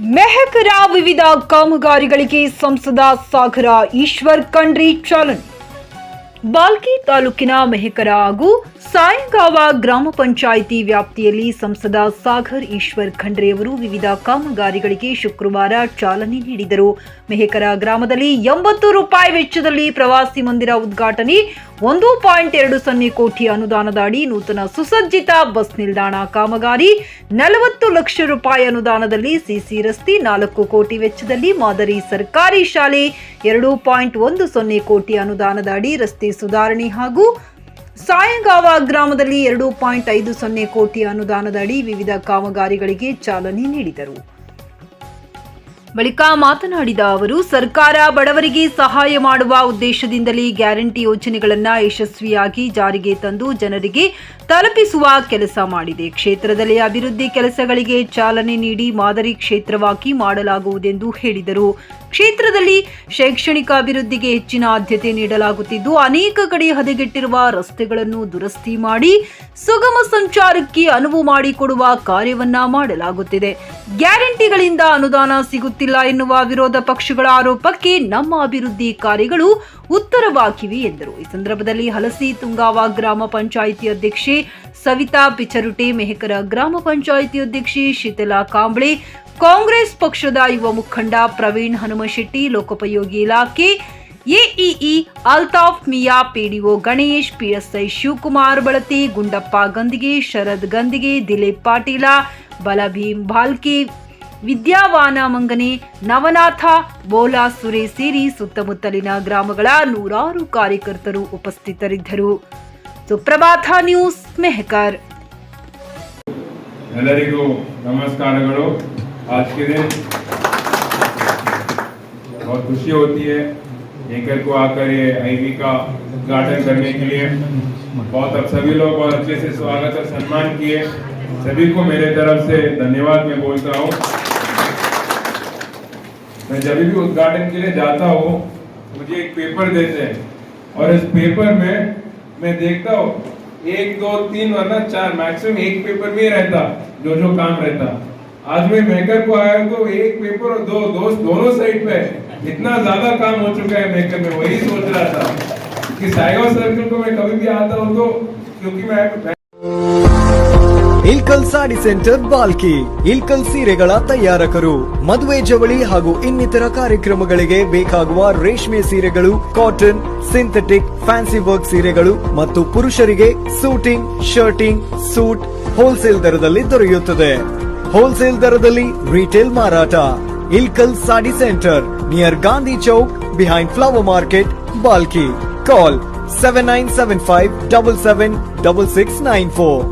ಮೆಹಕರ ವಿವಿಧ ಕಾಮಗಾರಿಗಳಿಗೆ ಸಂಸದ ಸಾಗರ ಈಶ್ವರ್ ಖಂಡ್ರಿ ಚಾಲನೆ. ಬಾಲ್ಕಿ ತಾಲೂಕಿನ ಮೆಹಕರ ಹಾಗೂ ಸಾಯಂಗಾವ ಗ್ರಾಮ ಪಂಚಾಯಿತಿ ವ್ಯಾಪ್ತಿಯಲ್ಲಿ ಸಂಸದ ಸಾಗರ್ ಈಶ್ವರ್ ಖಂಡ್ರೆ ಅವರು ವಿವಿಧ ಕಾಮಗಾರಿಗಳಿಗೆ ಶುಕ್ರವಾರ ಚಾಲನೆ ನೀಡಿದರು. ಮೆಹಕರ ಗ್ರಾಮದಲ್ಲಿ ಎಂಬತ್ತು ರೂಪಾಯಿ ವೆಚ್ಚದಲ್ಲಿ ಪ್ರವಾಸಿ ಮಂದಿರ ಉದ್ಘಾಟನೆ, ಒಂದು ಪಾಯಿಂಟ್ ಎರಡು ಸೊನ್ನೆ ಕೋಟಿ ಅನುದಾನದ ಅಡಿ ನೂತನ ಸುಸಜ್ಜಿತ ಬಸ್ ನಿಲ್ದಾಣ ಕಾಮಗಾರಿ, ನಲವತ್ತು ಲಕ್ಷ ರೂಪಾಯಿ ಅನುದಾನದಲ್ಲಿ ಸಿಸಿ ರಸ್ತೆ, ನಾಲ್ಕು ಕೋಟಿ ವೆಚ್ಚದಲ್ಲಿ ಮಾದರಿ ಸರ್ಕಾರಿ ಶಾಲೆ, ಎರಡು ಪಾಯಿಂಟ್ ಒಂದು ಸೊನ್ನೆ ಕೋಟಿ ಅನುದಾನದ ಅಡಿ ರಸ್ತೆ ಸುಧಾರಣೆ ಹಾಗೂ ಸಾಯಂಗಾವ ಗ್ರಾಮದಲ್ಲಿ ಎರಡು ಪಾಯಿಂಟ್ ಐದು ಸೊನ್ನೆ ಕೋಟಿ ಅನುದಾನದ ಅಡಿ ವಿವಿಧ ಕಾಮಗಾರಿಗಳಿಗೆ ಚಾಲನೆ ನೀಡಿದರು. ಬಳಿಕ ಮಾತನಾಡಿದ ಅವರು, ಸರ್ಕಾರ ಬಡವರಿಗೆ ಸಹಾಯ ಮಾಡುವ ಉದ್ದೇಶದಿಂದಲೇ ಗ್ಯಾರಂಟಿ ಯೋಜನೆಗಳನ್ನು ಯಶಸ್ವಿಯಾಗಿ ಜಾರಿಗೆ ತಂದು ಜನರಿಗೆ ತಲುಪಿಸುವ ಕೆಲಸ ಮಾಡಿದೆ. ಕ್ಷೇತ್ರದಲ್ಲಿ ಅಭಿವೃದ್ಧಿ ಕೆಲಸಗಳಿಗೆ ಚಾಲನೆ ನೀಡಿ ಮಾದರಿ ಕ್ಷೇತ್ರವಾಗಿ ಮಾಡಲಾಗುವುದೆಂದು ಹೇಳಿದರು. ಕ್ಷೇತ್ರದಲ್ಲಿ ಶೈಕ್ಷಣಿಕ ಅಭಿವೃದ್ಧಿಗೆ ಹೆಚ್ಚಿನ ಆದ್ಯತೆ ನೀಡಲಾಗುತ್ತಿದ್ದು, ಅನೇಕ ಕಡೆ ಹದಗೆಟ್ಟಿರುವ ರಸ್ತೆಗಳನ್ನು ದುರಸ್ತಿ ಮಾಡಿ ಸುಗಮ ಸಂಚಾರಕ್ಕೆ ಅನುವು ಮಾಡಿಕೊಡುವ ಕಾರ್ಯವನ್ನ ಮಾಡಲಾಗುತ್ತಿದೆ. ಗ್ಯಾರಂಟಿಗಳಿಂದ ಅನುದಾನ ಸಿಗುತ್ತಿಲ್ಲ ಎನ್ನುವ ವಿರೋಧ ಪಕ್ಷಗಳ ಆರೋಪಕ್ಕೆ ನಮ್ಮ ಅಭಿವೃದ್ಧಿ ಕಾರ್ಯಗಳು ಉತ್ತರವಾಗಿವೆ ಎಂದರು. ಈ ಸಂದರ್ಭದಲ್ಲಿ ಹಲಸಿ ತುಂಗಾವ ಗ್ರಾಮ ಪಂಚಾಯಿತಿ ಅಧ್ಯಕ್ಷೆ ಸವಿತಾ ಪಿಚರುಟೆ, ಮೆಹಕರ ಗ್ರಾಮ ಪಂಚಾಯಿತಿ ಅಧ್ಯಕ್ಷೆ ಶೀತಲಾ ಕಾಂಬ್ಳೆ ಕಾಂಗ್ರೆಸ್ ಪಕ್ಷದ ಯುವ ಮುಖಂಡ ಪ್ರವೀಣ್ ಹನುಮಶೆಟ್ಟಿ ಲೋಕೋಪಯೋಗಿ ಇಲಾಖೆ, AEE, Altaf Mia, PDO Ganesh, PSI Shivakumar Balati, Gundappa Gandige, Sharad Gandige, Dilip Patil, Balbhim Bhalki, Vidyavana Mangane, Navanath, Bola Sure ಸೇರಿ ಸುತ್ತಮುತ್ತಲಿನ ಗ್ರಾಮಗಳ ನೂರಾರು ಕಾರ್ಯಕರ್ತರು ಉಪಸ್ಥಿತರಿದ್ದರು. ಸುಪ್ರಭಾತ ನ್ಯೂಸ್ ಮೆಹಕರ್. ಎಲ್ಲರಿಗೂ ನಮಸ್ಕಾರಗಳು. आज के दिन बहुत खुशी होती है एकर को आकर ये आईवी का उद्घाटन करने के लिए। बहुत अब सभी लोग बहुत अच्छे से स्वागत और सम्मान किए। सभी को मेरे तरफ़ से धन्यवाद मैं बोलता हूँ। मैं जब भी उद्घाटन के लिए जाता हूँ, मुझे एक पेपर देते हैं। और इस पेपर में मैं देखता हूँ, एक, दो, तीन, वरना चार, मैक्सिमम एक पेपर में रहता जो जो काम रहता। आज मैं मेकर को आया हूं तो एक पेपर और दो दोस्त दोनों साइड पे इतना ज्यादा काम हो चुका है मेकर में वही सोच रहा था कि साइगो सर्कल को मैं कभी भी आता हूँ तो क्योंकि मैं ಇಲ್ಕಲ್ ಸಾಡಿ ಸೆಂಟರ್ ಬಾಲ್ಕಿ ಇಲ್ಕಲ್ ಸೀರೆಗಳ ತಯಾರಕರು ಮದುವೆ ಜವಳಿ ಹಾಗೂ ಇನ್ನಿತರ ಕಾರ್ಯಕ್ರಮಗಳಿಗೆ ಬೇಕಾಗುವ ರೇಷ್ಮೆ ಸೀರೆಗಳು ಕಾಟನ್ ಸಿಂಥೆಟಿಕ್ ಫ್ಯಾನ್ಸಿ ವರ್ಕ್ ಸೀರೆಗಳು ಮತ್ತು ಪುರುಷರಿಗೆ ಸೂಟಿಂಗ್ ಶರ್ಟಿಂಗ್ ಸೂಟ್ ಹೋಲ್ಸೇಲ್ ದರದಲ್ಲಿ ದೊರೆಯುತ್ತದೆ ಹೋಲ್ಸೇಲ್ ದರದಲ್ಲಿ ರಿಟೇಲ್ ಮಾರಾಟ. Ilkal sari centre near Gandhi Chowk behind flower market Bhalki. Call seven nine seven five double seven double six nine four